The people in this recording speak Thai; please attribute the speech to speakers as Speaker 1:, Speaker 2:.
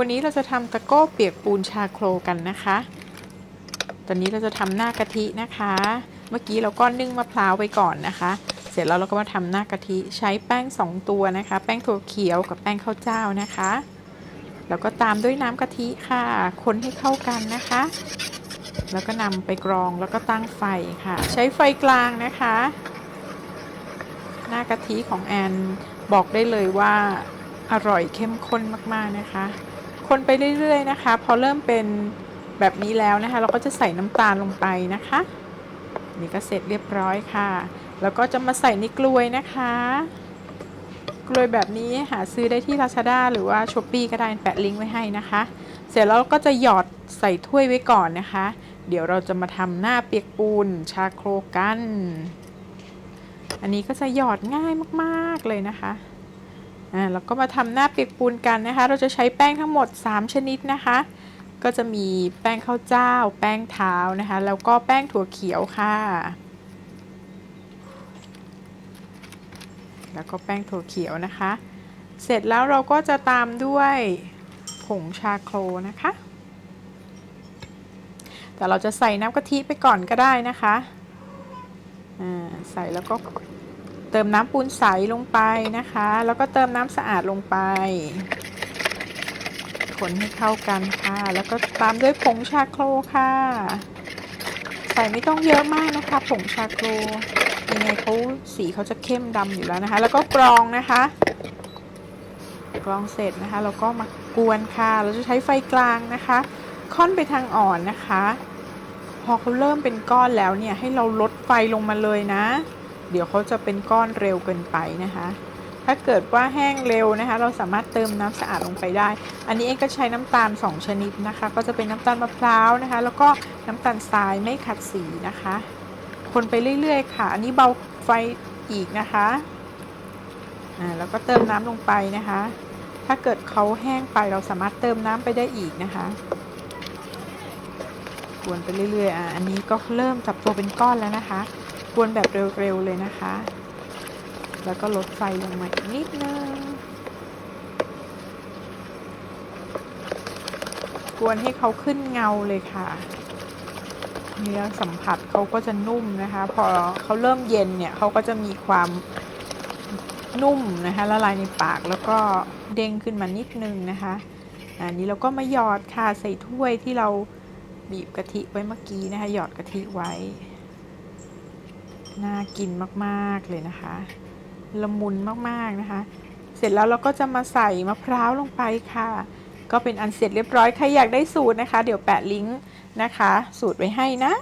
Speaker 1: วันนี้เราจะทำตะโก้เปียกปูนชาโครกันนะคะ ตอนนี้เราจะทำหน้ากะทินะคะ เมื่อกี้เราก็นึ่งมะพร้าวไปก่อนนะคะ เสร็จแล้วเราก็มาทำหน้ากะทิใช้แป้ง 2 ตัวนะคะ แป้งถั่วเขียวกับแป้งข้าวเจ้านะคะ แล้วก็ตามด้วยน้ำกะทิค่ะ คนให้เข้ากันนะคะ แล้วก็นำไปกรองแล้วก็ตั้งไฟค่ะ ใช้ไฟกลางนะคะ หน้ากะทิของแอนบอกได้เลยว่าอร่อยเข้มข้นมาก ๆ นะคะ คนไปเรื่อยๆนะคะ พอเริ่มเป็นแบบนี้แล้วนะคะ เราก็จะใส่น้ำตาลลงไปนะคะ นี่ก็เสร็จเรียบร้อยค่ะ แล้วก็จะมาใส่ในกลวยนะคะ กลวยแบบนี้หาซื้อได้ที่ Lazada หรือว่า s h อ p e e ก็ได้แปะลิงก์ไว้ให้นะคะ เสร็จแล้วก็จะหยอดใส่ถ้วยไว้ก่อนนะคะ เดี๋ยวเราจะมาทำหน้าเปียกปูนชาโครกัน อันนี้ก็จะหยอดง่ายมากๆเลยนะคะ อ่าแล้วก็มาทำหน้าเปียกปูนกันนะคะ เราจะใช้แป้งทั้งหมด 3 ชนิดนะคะ ก็จะมีแป้งข้าวเจ้า แป้งเท้านะคะ แล้วก็แป้งถั่วเขียวค่ะ แล้วก็แป้งถั่วเขียวนะคะ เสร็จแล้วเราก็จะตามด้วยผงชาโครนะคะ แต่เราจะใส่น้ำกะทิไปก่อนก็ได้นะคะ อ่า ใส่แล้วก็ เติมน้ำปูนใสลงไปนะคะ แล้วก็เติมน้ำสะอาดลงไป คนให้เข้ากันค่ะ แล้วก็ตามด้วยผงชาโครค่ะ ใส่ไม่ต้องเยอะมากนะคะ ผงชาโครยังไงเขาสีเขาจะเข้มดำอยู่แล้วนะคะ แล้วก็กรองนะคะกรองเสร็จนะคะเราก็มากวนค่ะ เราจะใช้ไฟกลางนะคะ ค่อนไปทางอ่อนนะคะ พอเขาเริ่มเป็นก้อนแล้วเนี่ยให้เราลดไฟลงมาเลยนะ เดี๋ยวเขาจะเป็นก้อนเร็วเกินไปนะคะ ถ้าเกิดว่าแห้งเร็วนะคะ เราสามารถเติมน้ำสะอาดลงไปได้ อันนี้เองก็ใช้น้ำตาล 2 ชนิดนะคะ ก็จะเป็นน้ำตาลมะพร้าวนะคะ แล้วก็น้ำตาลทรายไม่ขัดสีนะคะ คนไปเรื่อยๆ ค่ะ อันนี้เบาไฟอีกนะคะอ่าแล้วก็เติมน้ำลงไปนะคะ ถ้าเกิดเขาแห้งไปเราสามารถเติมน้ำไปได้อีกนะคะกวนไปเรื่อยๆอะอันนี้ก็เริ่มจับตัวเป็นก้อนแล้วนะคะ กวนแบบเร็วๆเลยนะคะ แล้วก็ลดไฟลงมาอีกนิดนึง กวนให้เขาขึ้นเงาเลยค่ะเนื้อสัมผัสเขาก็จะนุ่มนะคะ พอเขาเริ่มเย็นเนี่ยเขาก็จะมีความนุ่มนะคะละลายในปากแล้วก็เด้งขึ้นมานิดนึงนะคะอันนี้เราก็มาหยอดค่ะใส่ถ้วยที่เราบีบกะทิไว้เมื่อกี้นะคะหยอดกะทิไว้ น่ากินมากๆเลยนะคะละมุนมากๆนะคะ เสร็จแล้วเราก็จะมาใส่มะพร้าวลงไปค่ะ ก็เป็นอันเสร็จเรียบร้อยใครอยากได้สูตรนะคะ เดี๋ยวแปะลิงก์นะคะ สูตรไว้ให้นะ